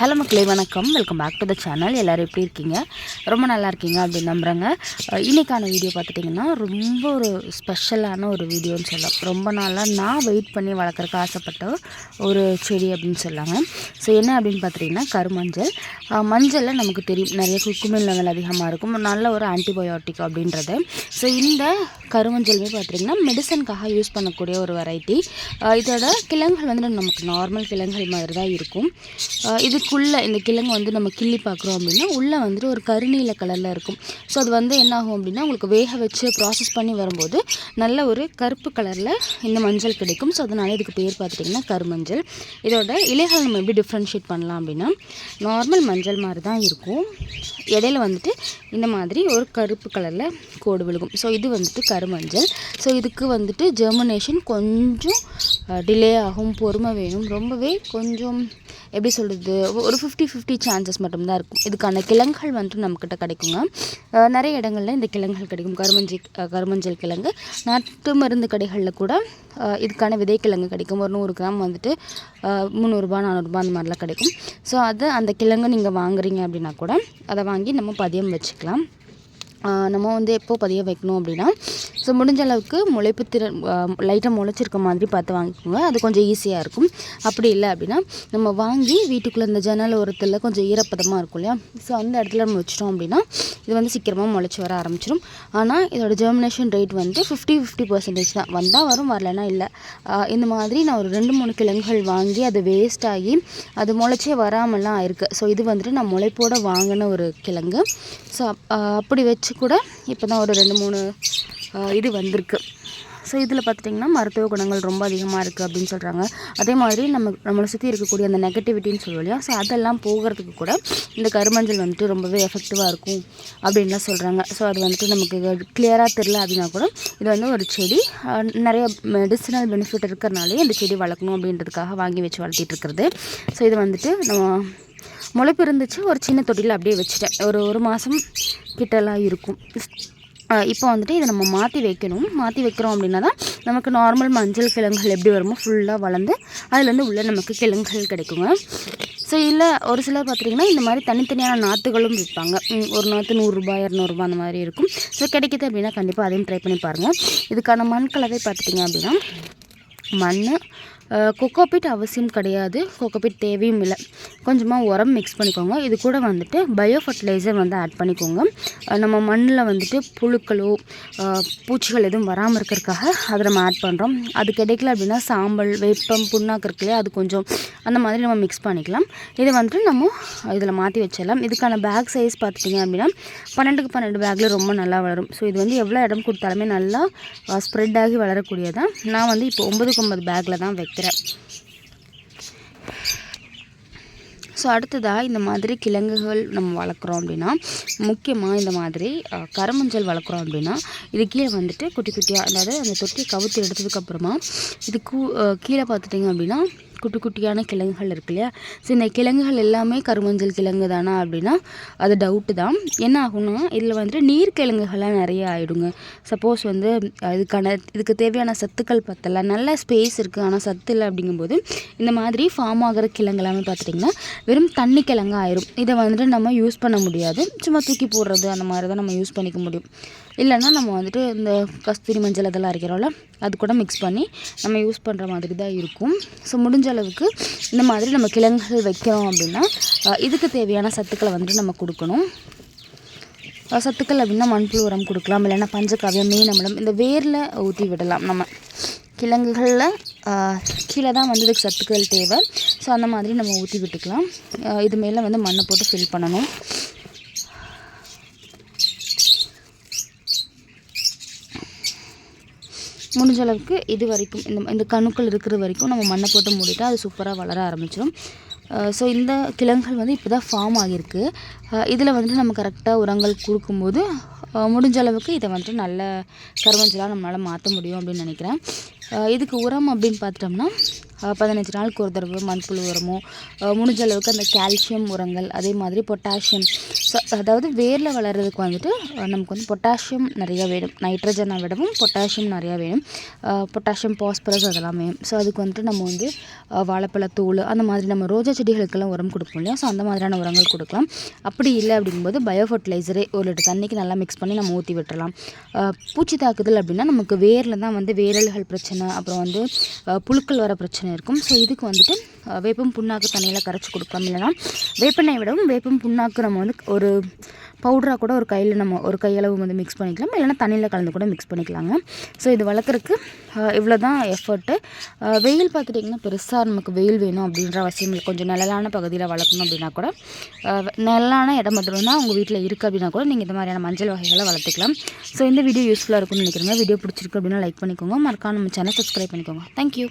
Hello மக்களே வணக்கம். Welcome back to the channel எல்லோரும் எப்படி இருக்கீங்க? ரொம்ப நல்லா இருக்கீங்க அப்படின்னு நம்புகிறேங்க இன்றைக்கான இன்னைக்கான வீடியோ பார்த்துட்டிங்கன்னா ரொம்ப ஒரு ஸ்பெஷலான ஒரு வீடியோன்னு சொல்லலாம். ரொம்ப நாளாக நான் வெயிட் பண்ணி வளர்க்குறக்கு ஆசைப்பட்ட ஒரு செடி அப்படின்னு சொல்லாங்க ஸோ என்ன அப்படின்னு பார்த்துட்டிங்கன்னா கருமஞ்சள். மஞ்சளில் நமக்கு தெரியும் நிறைய குக்குமில் லெவல் அதிகமாக இருக்கும். நல்ல ஒரு ஆன்டிபயோட்டிக் அப்படின்றது. ஸோ இந்த கருமஞ்சளுமே பார்த்துட்டிங்கன்னா மெடிசனுக்காக யூஸ் பண்ணக்கூடிய ஒரு வெரைட்டி இதோட கிழங்குகள் வந்து நமக்கு நார்மல் கிழங்குகள் மாதிரி தான் இருக்கும் இதுக்குள்ளே இந்த கிழங்கு வந்து நம்ம கிள்ளி பார்க்குறோம் அப்படின்னா உள்ளே வந்துட்டு ஒரு கருநீல கலரில் இருக்கும். ஸோ அது வந்து என்ன ஆகும் அப்படின்னா உங்களுக்கு வேக வச்சு ப்ராசஸ் பண்ணி வரும்போது நல்ல ஒரு கருப்பு கலரில் இந்த மஞ்சள் கிடைக்கும். ஸோ அதனால இதுக்கு பேர் பார்த்துட்டிங்கன்னா கருமஞ்சள். இதோட இலைகள் நம்ம எப்படி டிஃப்ரென்ஷியேட் பண்ணலாம் அப்படின்னா நார்மல் மஞ்சள் மாதிரி தான் இருக்கும். இடையில வந்துட்டு இந்த மாதிரி ஒரு கருப்பு கலரில் கோடு விழுகும். ஸோ இது வந்துட்டு கருமஞ்சள். ஸோ இதுக்கு வந்துட்டு ஜெர்மினேஷன் கொஞ்சம் டிலே ஆகும் பொறுமை வேணும். ரொம்பவே கொஞ்சம் எப்படி சொல்கிறது ஒரு ஃபிஃப்டி ஃபிஃப்டி சான்சஸ் மட்டும்தான் இருக்கும். இதுக்கான கிழங்குகள் வந்துட்டு நம்மக்கிட்ட கிடைக்குங்க. நிறைய இடங்கள்ல இந்த கிழங்குகள் கிடைக்கும். கருமஞ்சி கருமஞ்சல் கருமஞ்சள் கிழங்கு நாட்டு மருந்து கடைகளில் கூட இதுக்கான விதை கிழங்கு கிடைக்கும். ஒரு நூறு கிராம் வந்துட்டு முந்நூறுரூபா நானூறுரூபா அந்த மாதிரிலாம் கிடைக்கும். ஸோ அது அந்த கிழங்கு நீங்கள் வாங்குறீங்க அப்படின்னா கூட அதை வாங்கி நம்ம பதியம் வச்சுக்கலாம். நம்ம வந்து எப்போ பதிய வைக்கணும் அப்படின்னா ஸோ முடிஞ்ச அளவுக்கு முளைப்பு திறன் லைட்டாக முளைச்சிருக்க மாதிரி பார்த்து வாங்கிக்கோங்க. அது கொஞ்சம் ஈஸியாக இருக்கும். அப்படி இல்லை அப்படின்னா நம்ம வாங்கி வீட்டுக்குள்ளே இந்த ஜன்னல் ஓரத்தில் கொஞ்சம் ஈரப்பதமாக இருக்கும் இல்லையா? ஸோ அந்த இடத்துல நம்ம வச்சிட்டோம் அப்படின்னா இது வந்து சீக்கிரமாக முளைச்சி வர ஆரம்பிச்சிடும் ஆனால் இதோட ஜெர்மினேஷன் ரேட் வந்து ஃபிஃப்டி ஃபிஃப்டி பர்சன்டேஜ் தான். வந்தால் வரும் வரலனா இல்லை. இந்த மாதிரி நான் ஒரு ரெண்டு மூணு கிழங்குகள் வாங்கி அது வேஸ்ட் ஆகி அது முளைச்சே வராமலாம் இருக்குது ஸோ இது வந்துட்டு நான் முளைப்போடு வாங்கின ஒரு கிழங்கு. ஸோ அப்படி வச்சு கூட இப்போ தான் ஒரு ரெண்டு மூணு இது வந்திருக்கு. ஸோ இதில் பார்த்துட்டிங்கன்னா மருத்துவ குணங்கள் ரொம்ப அதிகமாக இருக்குது அப்படின்னு சொல்கிறாங்க அதே மாதிரி நம்ம நம்மளை சுற்றி இருக்கக்கூடிய அந்த நெகட்டிவிட்டின்னு சொல்லுவோம் இல்லையா? ஸோ அதெல்லாம் போகிறதுக்கு கூட இந்த கருமஞ்சள் வந்துட்டு ரொம்பவே எஃபெக்டிவாக இருக்கும் அப்படின்லாம் சொல்கிறாங்க ஸோ அது வந்துட்டு நமக்கு கிளியராக தெரில அப்படின்னா கூட இது வந்து ஒரு செடி நிறைய மெடிசினல் பெனிஃபிட் இருக்கிறனாலே இந்த செடி வளர்க்கணும் அப்படின்றதுக்காக வாங்கி வச்சு வளர்த்திட்டு இருக்கிறது. ஸோ இது வந்துட்டு நம்ம முளைப்பு இருந்துச்சு. ஒரு சின்ன தொட்டியில் அப்படியே வச்சுட்டேன். ஒரு ஒரு மாதம் கிட்டலாம் இருக்கும். இப்போ வந்துட்டு இதை நம்ம மாற்றி வைக்கணும். மாற்றி வைக்கிறோம் அப்படின்னா தான் நமக்கு நார்மல் மஞ்சள் கிழங்குகள் எப்படி வருமோ ஃபுல்லாக வளர்ந்து அதுலேருந்து உள்ளே நமக்கு கிழங்குகள் கிடைக்குங்க. ஸோ இல்லை ஒரு சிலர் பார்த்துட்டிங்கன்னா இந்த மாதிரி தனித்தனியான நாற்றுகளும் விற்பாங்க. ஒரு நாற்று நூறுரூபா இரநூறுபா அந்த மாதிரி இருக்கும். ஸோ கிடைக்குது அப்படின்னா கண்டிப்பாக அதையும் ட்ரை பண்ணி பாருங்கள் இதுக்கான மண் கலவை பார்த்துட்டிங்க அப்படின்னா மண் கொக்கோபிட் அவசியம் கிடையாது. கொக்கோபிட் தேவையும் இல்லை. கொஞ்சமாக உரம் மிக்ஸ் பண்ணிக்கோங்க. இது கூட வந்துட்டு பயோ ஃபர்டிலைசர் வந்து ஆட் பண்ணிக்கோங்க. நம்ம மண்ணில் வந்துட்டு புழுக்களோ பூச்சிகள் எதுவும் வராமல் இருக்கிறதுக்காக அதை நம்ம ஆட் பண்ணுறோம் அது கிடைக்கல அப்படின்னா சாம்பல் வேப்பம் புண்ணாக்கு இருக்குல்லையே அது கொஞ்சம் அந்த மாதிரி நம்ம மிக்ஸ் பண்ணிக்கலாம். இதை வந்துட்டு நம்ம இதில் மாற்றி வச்சிடலாம். இதுக்கான பேக் சைஸ் பார்த்துட்டிங்க அப்படின்னா பன்னெண்டுக்கு பன்னெண்டு பேக்கில் ரொம்ப நல்லா வளரும். ஸோ இது வந்து எவ்வளோ இடம் கொடுத்தாலுமே நல்லா ஸ்ப்ரெட் ஆகி வளரக்கூடியதான் நான் வந்து இப்போ ஒம்பதுக்கு ஒம்பது பேக்கில் தான் வைக்கிறேன். ஸோ அடுத்ததாக இந்த மாதிரி கிழங்குகள் நம்ம வளர்க்குறோம் அப்படின்னா முக்கியமாக இந்த மாதிரி கருமஞ்சள் வளர்க்குறோம் அப்படின்னா இது கீழே வந்துட்டு குட்டி குட்டியாக அதாவது அந்த தொட்டியை கவுத்து எடுத்ததுக்கப்புறமா இது கூ கீழே பார்த்துட்டிங்க அப்படின்னா குட்டி குட்டியான கிழங்குகள் இருக்கு இல்லையா? ஸோ இந்த கிழங்குகள் எல்லாமே கருமஞ்சள் கிழங்கு தானா அப்படின்னா அது டவுட்டு தான். என்ன ஆகும்னா இதில் வந்துட்டு நீர் கிழங்குகள்லாம் நிறைய ஆகிடுங்க சப்போஸ் வந்து அதுக்கான இதுக்கு தேவையான சத்துக்கள் பத்தல நல்ல ஸ்பேஸ் இருக்குது ஆனால் சத்து இல்லை அப்படிங்கும்போது இந்த மாதிரி ஃபார்ம் ஆகிற கிழங்கு எல்லாமே பார்த்துட்டிங்கன்னா வெறும் தண்ணி கிழங்கு ஆயிரும் இதை வந்துட்டு நம்ம யூஸ் பண்ண முடியாது. சும்மா தூக்கி போடுறது அந்த மாதிரி தான் நம்ம யூஸ் பண்ணிக்க முடியும். இல்லைன்னா நம்ம வந்துட்டு இந்த கஸ்தூரி மஞ்சள் அதெல்லாம் அரைக்கிறோம்ல அது கூட மிக்ஸ் பண்ணி நம்ம யூஸ் பண்ணுற மாதிரி தான் இருக்கும். ஸோ முடிஞ்ச அளவுக்கு இந்த மாதிரி நம்ம கிழங்குகள் வைக்கிறோம் அப்படின்னா இதுக்கு தேவையான சத்துக்களை வந்துட்டு நம்ம கொடுக்கணும். சத்துக்கள் அப்படின்னா மண்புழு உரம் கொடுக்கலாம் இல்லைன்னா பஞ்சகாவியம் மீனமிடம் இந்த வேரில் ஊற்றி விடலாம் நம்ம. கிழங்குகளில் கீழே தான் வந்து இதுக்கு சத்துக்கள் தேவை. ஸோ அந்த மாதிரி நம்ம ஊற்றி விட்டுக்கலாம். இது மேலே வந்து மண்ணை போட்டு ஃபில் பண்ணணும். முடிஞ்ச அளவுக்கு இது வரைக்கும் இந்த இந்த கணுக்கள் இருக்கிற வரைக்கும் நம்ம மண்ணை போட்டு மூடிட்டா அது சூப்பராக வளர ஆரம்பிச்சிடும் ஸோ இந்த கிழங்குகள் வந்து இப்போ தான் ஃபார்ம் ஆகியிருக்கு இதில் வந்துட்டு நம்ம கரெக்டாக உரங்கள் கொடுக்கும்போது முடிஞ்ச அளவுக்கு இதை வந்துட்டு நல்ல கருவஞ்சலாக நம்மளால் மாற்ற முடியும் அப்படின்னு நினைக்கிறேன். இதுக்கு உரம் அப்படின்னு பார்த்துட்டோம்னா பதினஞ்சு நாளுக்கு ஒரு தடவை மண்புழு உரமோ முடிஞ்ச அளவுக்கு அந்த கால்சியம் உரங்கள் அதே மாதிரி பொட்டாசியம் ஸோ அதாவது வேரில் வளர்கிறதுக்கு வந்துட்டு நமக்கு வந்து பொட்டாசியம் நிறையா வேணும். நைட்ரஜனை விடவும் பொட்டாசியம் நிறையா வேணும். பொட்டாசியம் பாஸ்பரஸ் அதெல்லாம். வேணும் ஸோ அதுக்கு வந்துட்டு நம்ம வந்து வாழைப்பழத்தூள் அந்த மாதிரி நம்ம ரோஜா செடிகளுக்கெல்லாம் உரம் கொடுப்போம் இல்லையா? ஸோ அந்த மாதிரியான உரங்கள் கொடுக்கலாம். அப்படி இல்லை அப்படிங்கும்போது பயோ ஃபர்டிலைசரே ஒரு லிட்டர் தண்ணிக்கு நல்லா மிக்ஸ் பண்ணி நம்ம ஊற்றி விட்டுறலாம். பூச்சி தாக்குதல் அப்படின்னா நமக்கு வேரில் தான் வந்து வேரல்கள் பிரச்சனை அப்புறம் வந்து புழுக்கள் வர பிரச்சனை இருக்கும். ஸோ இதுக்கு வந்துட்டு வேப்பம் புண்ணாக்கு தண்ணியில் கரைச்சி கொடுக்கலாம். இல்லைனா வேப்பெண்ணெய் விடவும் வேப்பம் புண்ணாக்கு நம்ம வந்து ஒரு பவுடராக கூட ஒரு கையில் நம்ம ஒரு கையளவு வந்து மிக்ஸ் பண்ணிக்கலாம். இல்லைனா தண்ணியில் கலந்து கூட மிக்ஸ் பண்ணிக்கலாங்க. ஸோ இது வளர்க்குறக்கு இவ்வளோ தான் எஃபர்ட்டு வெயில் பார்த்துட்டிங்கன்னா பெருசாக நமக்கு வெயில் வேணும் அப்படின்ற அவசியம் இல்லை. கொஞ்சம் நிழலான பகுதியில் வளர்க்கணும் அப்படின்னா கூட. அஹ் நிழலான இடம் மட்டும் தான் உங்கள் வீட்டில் இருக்குது அப்படின்னா கூட நீங்கள் இந்த மாதிரியான மஞ்சள் வகைகளை வளர்த்துக்கலாம். ஸோ இந்த வீடியோ யூஸ்ஃபுல்லாக இருக்கும்னு நினைக்கிறேங்க வீடியோ பிடிச்சிருக்கு அப்படின்னா லைக் பண்ணிக்கோங்க. மறக்காம நம்ம சேனல் சப்ஸ்கிரைப் பண்ணிக்கோங்க. தேங்க்யூ